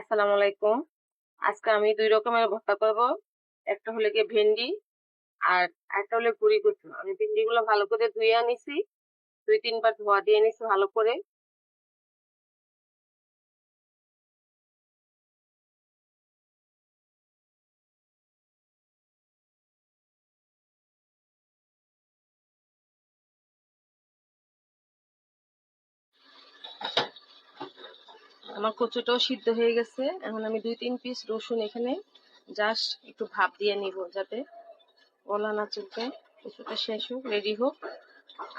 আসসালামু আলাইকুম। আজকে আমি দুই রকমের ভর্তা করব। একটা হলো গিয়ে ভেন্ডি আর একটা হলো গুড়ি কচু আমি ভেন্ডিগুলো ভালো করে ধুয়ে আনিছি। দুই তিনবার ধোয়া দিয়ে নিছি ভালো করে। আমার কচুটাও সিদ্ধ হয়ে গেছে। এখন আমি দুই তিন পিস রসুন এখানে জাস্ট একটু ভাপ দিয়ে নিব যাতে ওলা না চলবে কচুটা শেষ হোক রেডি হোক।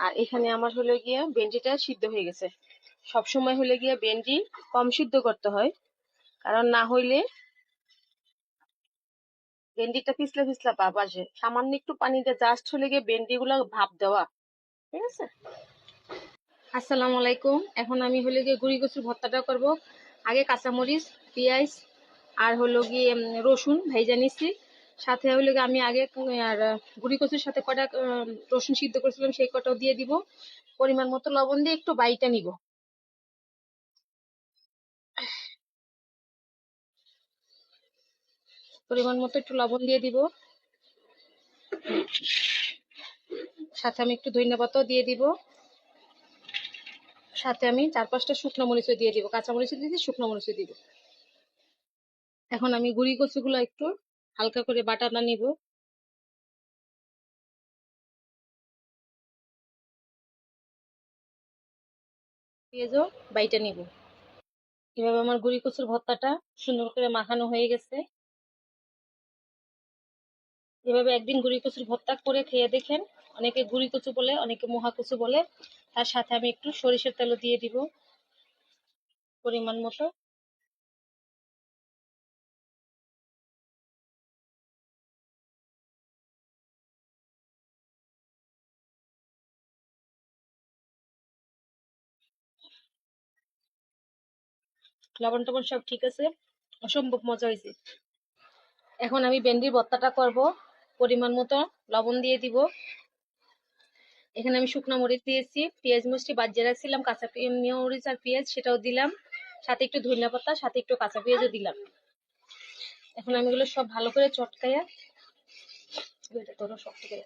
আর এখানে আমার হলে গিয়ে ভেন্ডিটা সিদ্ধ হয়ে গেছে। সব সময় হলে গিয়ে ভেন্ডি কম সিদ্ধ করতে হয়। কারণ না হইলে ভেন্ডিটা পিছলা পিছলা ভাব আসে। সামান্য একটু পানিতে জাস্ট হলে গিয়ে ভেন্ডি গুলা ভাপ দেওয়া। ঠিক আছে? আসসালামু আলাইকুম। এখন আমি হলে গিয়ে গুড়ি কচুর ভর্তাটা করব। আগে কাঁচামরিচ, পেঁয়াজ আর হলো গিয়ে রসুন ভেজে নিচ্ছি সাথে হলো গিয়ে আমি আগে আর, গুড়ি কচুর সাথে কটা রসুন সিদ্ধ করেছিলাম সেই কটাও দিয়ে দিব। পরিমাণ মতো লবণ দিয়ে একটু বাইটা নিব। পরিমাণ মতো একটু লবণ দিয়ে দিব। সাথে আমি একটু ধনিয়া পাতাও দিয়ে দিব। সাথে আমি চার পাঁচটা শুকনো মরিচও দিয়ে দিব, কাঁচা মরিচও দিয়ে দিই শুকনো মরিচও দিব। এখন আমি গুড়ি কচুগুলো একটু হালকা করে বাটাটা নিব। পেঁয়াজও বাইটা নিব। এভাবে আমার গুড়ি কচুর ভর্তাটা সুন্দর করে মাখানো হয়ে গেছে। এভাবে একদিন গুড়ি কচুর ভর্তা করে খেয়ে দেখেন, অনেকে গুড়ি কচু বলে, অনেকে মহা কচু বলে। তার সাথে আমি একটু সরিষার তেলও দিয়ে দিব পরিমাণ মতো। লবণ টবণ সব ঠিক আছে? অসম্ভব মজা হয়েছে। এখন আমি ভেন্ডির ভর্তাটা করব, পরিমাণ মতো লবণ দিয়ে দিব। এখানে আমি শুকনো মরিচ দিয়েছি, পেঁয়াজ মুচটি বাজিয়ে রাখছিলাম, কাঁচা মরিচ আর পেঁয়াজ সেটাও দিলাম। সাথে একটু ধনিয়া পাতা, সাথে একটু কাঁচা পেঁয়াজও দিলাম। এখন আমি এগুলো সব ভালো করে চটকাইয়া এটা তোরও শক্ত করে।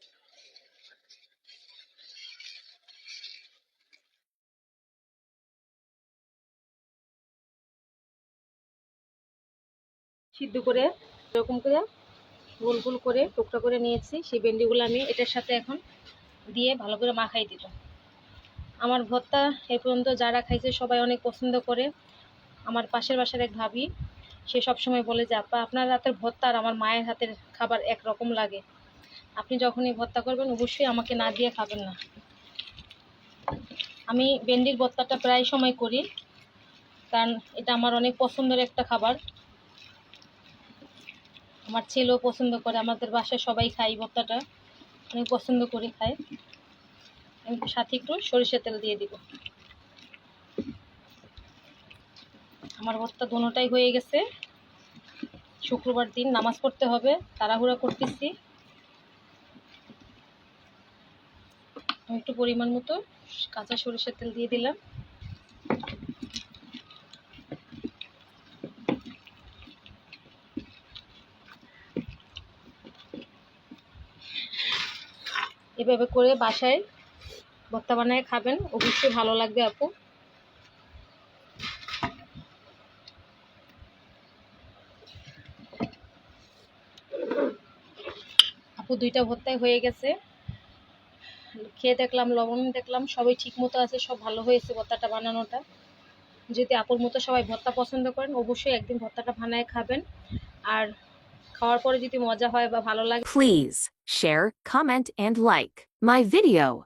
সিদ্ধ করে এরকম করে গোল গোল করে টুকরা করে নিয়েছি। সেই ভেন্ডিগুলো আমি এটার সাথে এখন দিয়ে ভালো করে মাখাই দিব আমার ভর্তা এ পর্যন্ত যারা খাইছে সবাই অনেক পছন্দ করে। আমার পাশের বাসার এক ভাবি, সে সবসময় বলে যে, আপা, আপনার হাতের ভর্তা আর আমার মায়ের হাতের খাবার একরকম লাগে। আপনি যখনই ভর্তা করবেন, অবশ্যই আমাকে না দিয়ে খাবেন না। আমি ভেন্ডির ভর্তাটা প্রায় সময় করি, কারণ এটা আমার অনেক পছন্দের একটা খাবার। আমার ছেলেও পছন্দ করে, আমাদের বাসায় সবাই খাই ভর্তাটা। অনেক পছন্দ করি, খাই। আমি সাথে একটু সরিষার তেল দিয়ে দিব। আমার ভর্তা দোনোটাই হয়ে গেছে। শুক্রবার দিন নামাজ পড়তে হবে, তাড়াহুড়া করতেছি। আমি একটু পরিমাণ মতো কাঁচা সরিষার তেল দিয়ে দিলাম। এভাবে করে বাসায় ভর্তা বানায় খাবেন। অবশ্যই ভালো লাগবে আপু। আপু, দুইটা ভর্তাই হয়ে গেছে। খেয়ে দেখলাম, লবণ দেখলাম, সবই ঠিক মতো আছে, সব ভালো হয়েছে ভর্তাটা বানানোটা। যদি আপুর মতো সবাই ভর্তা পছন্দ করেন, অবশ্যই একদিন ভর্তাটা বানায় খাবেন। আর খাওয়ার পরে যদি মজা হয় বা ভালো লাগে Please share, comment, and like my video.